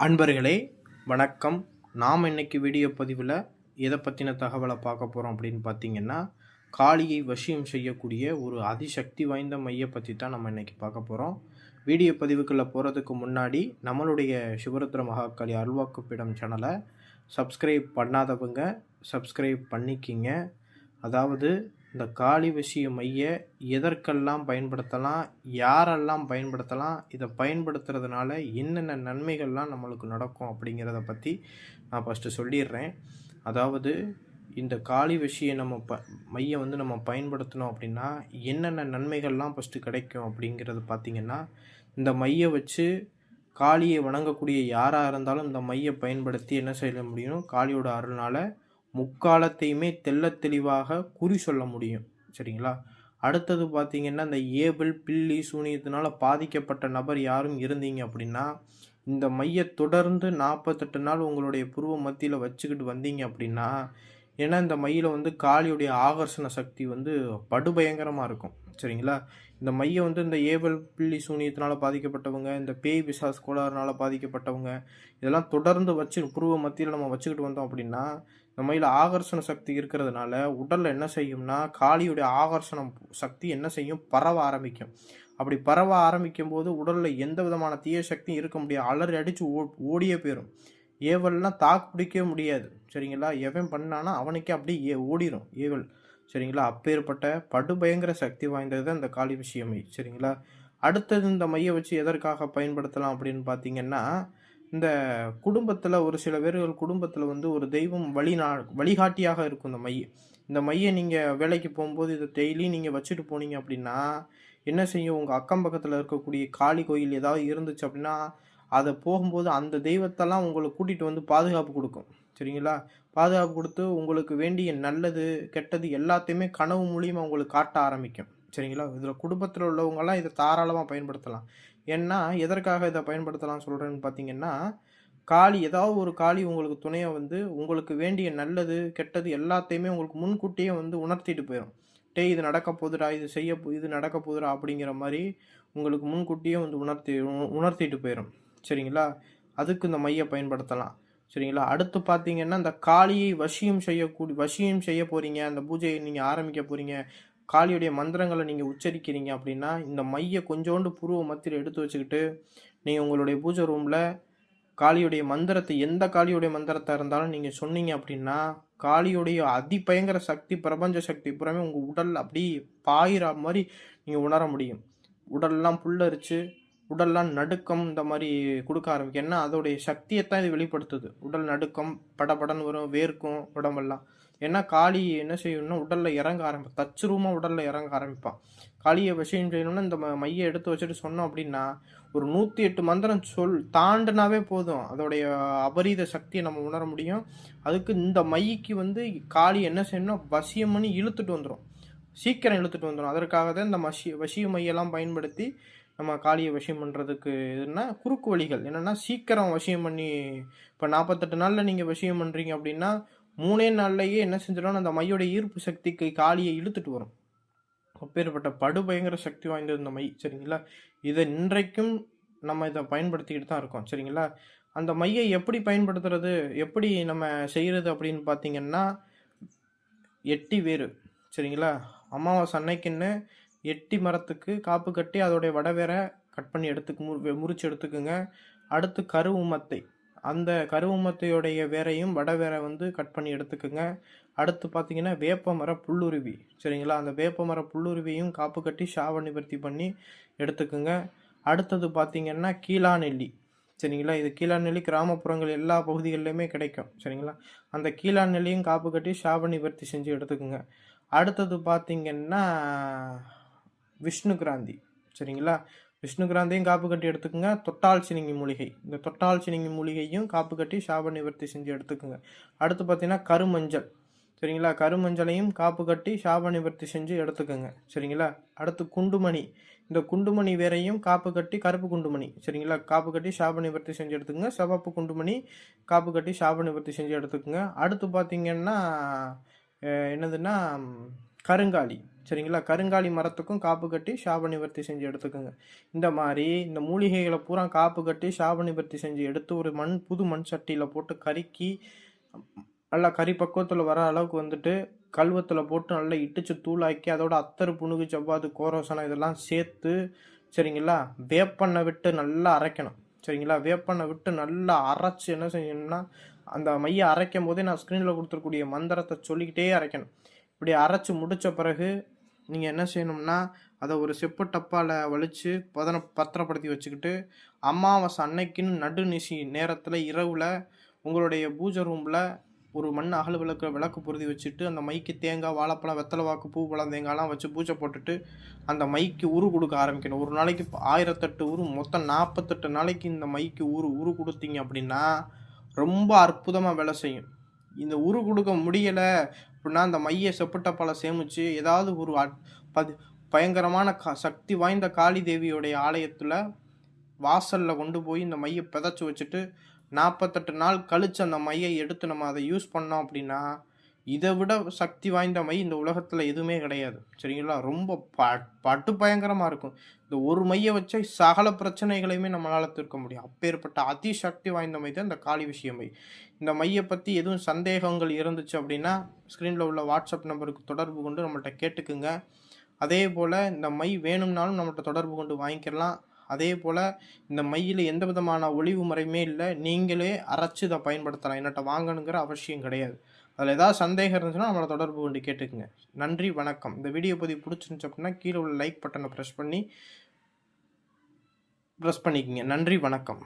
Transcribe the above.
அன்பர்களே வணக்கம். நாம் இன்றைக்கி வீடியோ பதிவில் எதை பற்றின தகவலை பார்க்க போகிறோம் அப்படின்னு பார்த்தீங்கன்னா காளியை வசியம் செய்யக்கூடிய ஒரு அதிசக்தி வாய்ந்த மைய பற்றி தான் நம்ம இன்றைக்கி பார்க்க போகிறோம் வீடியோ பதிவுக்குள்ளே போகிறதுக்கு முன்னாடி நம்மளுடைய சிவருத்ர மகாக்காளி அருள்வாக்குப்பிடம் சேனலை சப்ஸ்கிரைப் பண்ணாதவங்க சப்ஸ்கிரைப் பண்ணிக்கிங்க. அதாவது இந்த காளி வசிய மைய எதற்கெல்லாம் பயன்படுத்தலாம் யாரெல்லாம் பயன்படுத்தலாம் இதை பயன்படுத்துறதுனால என்னென்ன நன்மைகள்லாம் நம்மளுக்கு நடக்கும் அப்படிங்கிறத பற்றி நான் ஃபஸ்ட்டு சொல்லிடுறேன். அதாவது இந்த காளி வசியை நம்ம ப மையம் வந்து நம்ம பயன்படுத்தினோம் அப்படின்னா என்னென்ன நன்மைகள்லாம் ஃபஸ்ட்டு கிடைக்கும் அப்படிங்கிறது பார்த்திங்கன்னா இந்த மைய வச்சு காளியை வணங்கக்கூடிய யாராக இருந்தாலும் இந்த மையை பயன்படுத்தி என்ன செய்ய முடியும்? காளியோட அருள்னால் முக்காலத்தையுமே தெல்ல தெளிவாக குறி சொல்ல முடியும். சரிங்களா? அடுத்தது பார்த்தீங்கன்னா இந்த ஏபிள் பில்லி சூனியத்தினால் பாதிக்கப்பட்ட நபர் யாரும் இருந்தீங்க அப்படின்னா இந்த மைய தொடர்ந்து நாற்பத்தெட்டு நாள் உங்களுடைய புருவ மத்தியில் வச்சுக்கிட்டு வந்தீங்க அப்படின்னா ஏன்னா இந்த மையில் வந்து காளியுடைய ஆகர்ஷண சக்தி வந்து படுபயங்கரமாக இருக்கும். சரிங்களா? இந்த மையை வந்து இந்த ஏவல் பிள்ளி சூனியத்தினால் பாதிக்கப்பட்டவங்க இந்த பேய் பிசாஸ் கோளாறுனால பாதிக்கப்பட்டவங்க இதெல்லாம் தொடர்ந்து வச்சு புருவ மத்தியில் நம்ம வச்சுக்கிட்டு வந்தோம் அப்படின்னா இந்த மயில ஆகர்ஷண சக்தி இருக்கிறதுனால உடலில் என்ன செய்யும்னா காளியுடைய ஆகர்ஷணம் சக்தி என்ன செய்யும்? பரவ ஆரம்பிக்கும். அப்படி பரவ ஆரம்பிக்கும் போது உடலில் எந்த விதமான தீய சக்தியும் இருக்க முடியாது. அலறி அடித்து ஓ ஓடியே போயிடும் ஏவல்லாம் தாக்கு பிடிக்கவே முடியாது. சரிங்களா? எவன் பண்ணானா அவனுக்கே அப்படியே ஏ ஓடிடும் ஏவல். சரிங்களா? அப்பேற்பட்ட படுபயங்கர சக்தி வாய்ந்தது தான் இந்த காளி விஷயமை. சரிங்களா? அடுத்தது இந்த மைய வச்சு எதற்காக பயன்படுத்தலாம் அப்படின்னு பார்த்தீங்கன்னா இந்த குடும்பத்தில் ஒரு சில பேர்கள் குடும்பத்தில் வந்து ஒரு தெய்வம் வழிநா வழிகாட்டியாக இருக்கும் இந்த மைய. இந்த மையை நீங்கள் வேலைக்கு போகும்போது இதை டெய்லி நீங்கள் வச்சுட்டு போனீங்க அப்படின்னா என்ன செய்யும்? உங்கள் அக்கம் பக்கத்தில் இருக்கக்கூடிய காளி கோயில் ஏதாவது இருந்துச்சு அப்படின்னா அதை போகும்போது அந்த தெய்வத்தெல்லாம் உங்களை கூட்டிகிட்டு வந்து பாதுகாப்பு கொடுக்கும். சரிங்களா? பாதுகாப்பு கொடுத்து உங்களுக்கு வேண்டிய நல்லது கெட்டது எல்லாத்தையுமே கனவு மூலியமாக உங்களுக்கு காட்ட ஆரம்பிக்கும். சரிங்களா? இதில் குடும்பத்தில் உள்ளவங்கெல்லாம் இதை தாராளமாக பயன்படுத்தலாம். ஏன்னா எதற்காக இதை பயன்படுத்தலாம் சொல்கிறேன்னு பார்த்தீங்கன்னா காளி ஏதாவது ஒரு காளி உங்களுக்கு துணையை வந்து உங்களுக்கு வேண்டிய நல்லது கெட்டது எல்லாத்தையுமே உங்களுக்கு முன்கூட்டியே வந்து உணர்த்திட்டு போயிடும் டே இது நடக்க போதுடா இது செய்ய இது நடக்க போகுதுடா அப்படிங்கிற மாதிரி உங்களுக்கு முன்கூட்டியே வந்து உணர்த்தி உணர்த்திட்டு போயிடும் சரிங்களா? அதுக்கு இந்த மையை பயன்படுத்தலாம். சரிங்களா? அடுத்து பார்த்தீங்கன்னா இந்த காளியை வசியம் செய்யக்கூடிய வசியம் செய்ய போகிறீங்க அந்த பூஜையை நீங்கள் ஆரம்பிக்க போகிறீங்க காளியுடைய மந்திரங்களை நீங்கள் உச்சரிக்கிறீங்க அப்படின்னா இந்த மையை கொஞ்சோண்டு புருவ மத்தியில் எடுத்து வச்சுக்கிட்டு நீங்கள் உங்களுடைய பூஜை ரூமில் காளியுடைய மந்திரத்தை எந்த காளியுடைய மந்திரத்தை இருந்தாலும் நீங்கள் சொன்னீங்க அப்படின்னா காளியுடைய அதிபயங்கர சக்தி பிரபஞ்ச சக்தி புறமே உங்கள் உடல் அப்படி பாயிற மாதிரி நீங்கள் உணர முடியும். உடல்லாம் புல்லரிச்சு உடல்லாம் நடுக்கம் இந்த மாதிரி கொடுக்க ஆரம்பிக்கும். ஏன்னா அதோடைய சக்தியை தான் இது வெளிப்படுத்துது. உடல் நடுக்கம் படபடன்னு வரும் வேர்க்கும் உடம்பெல்லாம். ஏன்னா காளி என்ன செய்யணும்னா உடலில் இறங்க ஆரம்பிப்பான் தச்சுரூமாக உடலில் இறங்க ஆரம்பிப்பான். காளியை விஷயம் செய்யணும்னா இந்த மையை எடுத்து வச்சுட்டு சொன்னோம் அப்படின்னா ஒரு நூற்றி எட்டு மந்திரம் சொல் தாண்டினாவே போதும். அதோடைய அபரீத சக்தியை நம்ம உணர முடியும். அதுக்கு இந்த மைக்கு வந்து காளி என்ன செய்யணும்னா வசியம் பண்ணி இழுத்துட்டு வந்துடும் சீக்கிரம் இழுத்துட்டு வந்துடும் அதற்காக தான் இந்த மசி வசிய மையெல்லாம் பயன்படுத்தி நம்ம காளியை விஷயம் பண்ணுறதுக்கு எதுனா குறுக்கு வழிகள். என்னென்னா சீக்கிரம் விஷயம் பண்ணி இப்போ நாற்பத்தெட்டு நாளில் நீங்கள் விஷயம் பண்ணுறீங்க அப்படின்னா மூணே நாள்லையே என்ன செஞ்சிடும் அந்த மையோட ஈர்ப்பு சக்திக்கு காளியை இழுத்துட்டு வரும். அப்பேற்பட்ட படுபயங்கர சக்தி வாய்ந்தது இந்த மை சரிங்களா? இதை இன்றைக்கும் நம்ம இதை பயன்படுத்திக்கிட்டு தான் இருக்கோம் சரிங்களா? அந்த மையை எப்படி பயன்படுத்துறது? எப்படி நம்ம செய்கிறது அப்படின்னு பார்த்தீங்கன்னா எட்டி வேறு சரிங்களா? அமாவாசை அன்னைக்குன்னு எட்டி மரத்துக்கு காப்பு கட்டி அதோடைய வடை வேற கட் பண்ணி எடுத்துக்கு மு முறிச்சு எடுத்துக்குங்க. அடுத்து கருவுமத்தை அந்த கருவுமத்தையுடைய வேரையும் வடவேரை வந்து கட் பண்ணி எடுத்துக்குங்க. அடுத்து பார்த்தீங்கன்னா வேப்ப மர புல்லுருவி. சரிங்களா? அந்த வேப்ப மர புல்லுருவியும் காப்பு கட்டி சாவ நிவர்த்தி பண்ணி எடுத்துக்குங்க. அடுத்தது பார்த்தீங்கன்னா கீழாநெல்லி. சரிங்களா? இது கீழாநெல்லி கிராமப்புறங்கள் எல்லா பகுதிகளிலுமே கிடைக்கும். சரிங்களா? அந்த கீழாநெல்லியும் காப்பு கட்டி சாவ நிவர்த்தி செஞ்சு எடுத்துக்குங்க. அடுத்தது பார்த்தீங்கன்னா விஷ்ணு கிராந்தி சரிங்களா? விஷ்ணு கிராந்தியும் காப்பு கட்டி எடுத்துக்கோங்க. தொட்டால் சினிங்கி மூலிகை. இந்த தொட்டால் சினிங்கி மூலிகையும் காப்பு கட்டி சாப நிவர்த்தி செஞ்சு எடுத்துக்கோங்க. அடுத்து பார்த்தீங்கன்னா கருமஞ்சள் சரிங்களா? கருமஞ்சளையும் காப்பு கட்டி சாப நிவர்த்தி செஞ்சு எடுத்துக்கோங்க சரிங்களா? அடுத்து குண்டுமணி. இந்த குண்டுமணி வேறையும் காப்பு கட்டி கருப்பு குண்டுமணி சரிங்களா? காப்பு கட்டி சாப நிவர்த்தி செஞ்சு எடுத்துக்கோங்க. சிவப்பு குண்டுமணி காப்பு கட்டி சாப நிவர்த்தி செஞ்சு எடுத்துக்கோங்க. அடுத்து பார்த்தீங்கன்னா என்னதுன்னா கருங்காலி. சரிங்களா? கருங்காலி மரத்துக்கும் காப்பு கட்டி சாப நிவர்த்தி செஞ்சு எடுத்துக்கோங்க. இந்த மாதிரி இந்த மூலிகைகளை பூரா காப்பு கட்டி சாப நிவர்த்தி செஞ்சு எடுத்து ஒரு மண் புது மண் சட்டியில் போட்டு கருக்கி நல்லா கறி பக்குவத்தில் வர அளவுக்கு வந்துட்டு கல்வத்தில் போட்டு நல்லா இடித்து தூளாக்கி அதோட அத்தர் புணுகு செவ்வாது கோரோசனம் இதெல்லாம் சேர்த்து சரிங்களா? வேப்பண்ணை விட்டு நல்லா அரைக்கணும். சரிங்களா? வேப்பண்ணை விட்டு நல்லா அரைச்சி என்ன செய்யணும்னா அந்த மையை அரைக்கும் போதே நான் ஸ்க்ரீனில் கொடுத்துருக்கூடிய மந்திரத்தை சொல்லிக்கிட்டே அரைக்கணும். இப்படி அரைச்சி முடித்த பிறகு நீங்கள் என்ன செய்யணும்னா அதை ஒரு செப்பு டப்பாவில் வலித்து பதன பத்திரப்படுத்தி வச்சுக்கிட்டு அமாவாசை அன்னைக்குன்னு நடுநிசி நேரத்தில் இரவில் உங்களுடைய பூஜை ரூமில் ஒரு மண் அகல் விளக்கு விளக்கு பொருதி வச்சுட்டு அந்த மைக்கு தேங்காய் வாழைப்பழம் வெத்தலை வாக்கு பூ பழம் தேங்காய்லாம் வச்சு பூஜை போட்டுட்டு அந்த மைக்கு உரு கொடுக்க ஆரம்பிக்கணும். ஒரு நாளைக்கு ஆயிரத்தெட்டு உரு மொத்தம் நாற்பத்தெட்டு நாளைக்கு இந்த மைக்கு உரு உரு கொடுத்தீங்க அப்படின்னா ரொம்ப அற்புதமாக வேலை செய்யும். இந்த உரு கொடுக்க முடியலை அப்படின்னா அந்த மைய செப்புட்டப்பால சேமித்து ஏதாவது ஒரு பதி பயங்கரமான க சக்தி வாய்ந்த காளி தேவியோடைய ஆலயத்தில் வாசலில் கொண்டு போய் இந்த மையை பிதைச்சி வச்சுட்டு நாற்பத்தெட்டு நாள் கழித்து அந்த மையை எடுத்து நம்ம அதை யூஸ் பண்ணோம் அப்படின்னா இதை விட சக்தி வாய்ந்த மை இந்த உலகத்தில் எதுவுமே கிடையாது. சரிங்களா? ரொம்ப ப பட்டு பயங்கரமாக இருக்கும். இந்த ஒரு மையை வச்சா சகல பிரச்சனைகளையுமே நம்மளால் தீர்க்க முடியும். அப்பேற்பட்ட அதிசக்தி வாய்ந்த மை தான் இந்த காளி விஷய மை. இந்த மையை பற்றி எதுவும் சந்தேகங்கள் இருந்துச்சு அப்படின்னா ஸ்க்ரீனில் உள்ள வாட்ஸ்அப் நம்பருக்கு தொடர்பு கொண்டு நம்மள்கிட்ட கேட்டுக்குங்க. அதே போல் இந்த மை வேணும்னாலும் நம்மள்கிட்ட தொடர்பு கொண்டு வாங்கிக்கலாம். அதே போல் இந்த மையில் எந்த விதமான ஒளிவு முறையுமே இல்லை. நீங்களே அரைச்சி இதை பயன்படுத்தலாம். என்னட்ட வாங்கணுங்கிற அவசியம் கிடையாது. அதில் ஏதாவது சந்தேகம் இருந்துச்சுன்னா நம்மளை தொடர்பு கொண்டு கேட்டுக்குங்க. நன்றி வணக்கம். இந்த வீடியோ பதிவு பிடிச்சிருந்துச்சு அப்படின்னா கீழே உள்ள லைக் பட்டனை ப்ரெஸ் பண்ணி ப்ரெஸ் பண்ணிக்கங்க. நன்றி வணக்கம்.